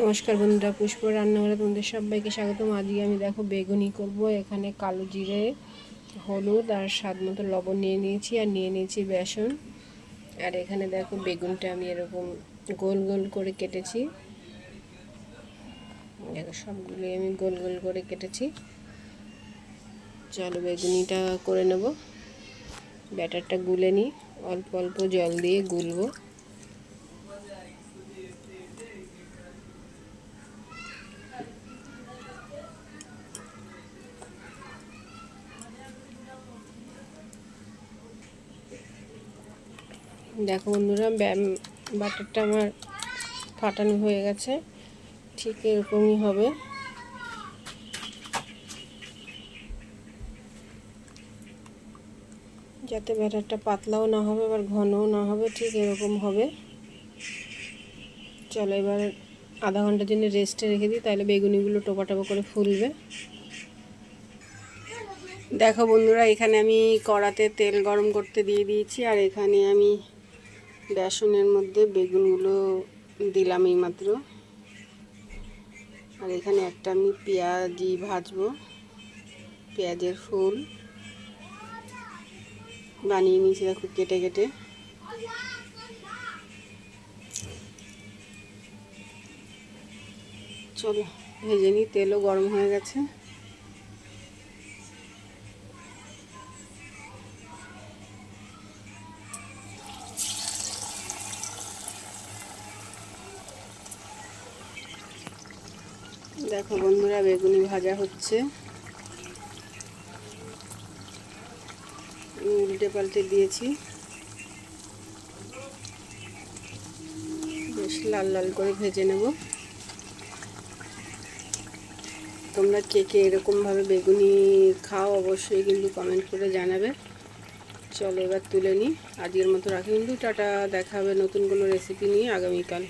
নমস্কার বন্ধুরা, পুষ্প রান্নাঘরে তোমাদের সবাইকে স্বাগতম। আজকে আমি দেখো বেগুনি করব, এখানে কালো জিরে, হলুদ আর স্বাদ মতো লবণ নিয়ে নিয়েছি আর নিয়ে নিয়েছি বেসন। আর এখানে দেখো বেগুনটা আমি এরকম গোল গোল করে কেটেছি। দেখো সবগুলি আমি গোল গোল করে কেটেছি। চলো বেগুনিটা করে নেব। ব্যাটারটা গুলে নিই, অল্প অল্প জল দিয়ে গুলবো। দেখো বন্ধুরা বাটারটা আমার ফাটানো হয়ে গেছে। ঠিক এরকমই হবে। যাতে ব্যাটারটা পাতলাও না হবে, আবার ঘনও না হবে, ঠিক এরকম হবে। চলো এবার আধা ঘণ্টার জন্য রেস্টে রেখে দিই, তাহলে বেগুনিগুলো টোপা টোপা করে ফুলবে। দেখো বন্ধুরা, এখানে আমি কড়াতে তেল গরম করতে দিয়ে দিয়েছি, আর এখানে আমি বেসনের মধ্যে বেগুনগুলো দিলাম এই মাত্র আর এখানে একটা আমি পেঁয়াজি ভাজবো। পেঁয়াজের ফুল। বানিয়ে নিয়েছি, দেখো কেটে কেটে। চলো, ভেজে নিই, তেলও গরম হয়ে গেছে। দেখো বন্ধুরা, বেগুনি ভাজা হচ্ছে। উল্টে পাল্টে দিয়েছি। বেশ লাল লাল করে ভেজে নেব। তোমরা কে কে এরকমভাবে বেগুনি খাও অবশ্যই কিন্তু কমেন্ট করে জানাবে। চলো এবার তুলে নিই। আজকের মতো রাখি কিন্তু টাটা, দেখা হবে নতুন কোনো রেসিপি নিয়ে আগামীকাল।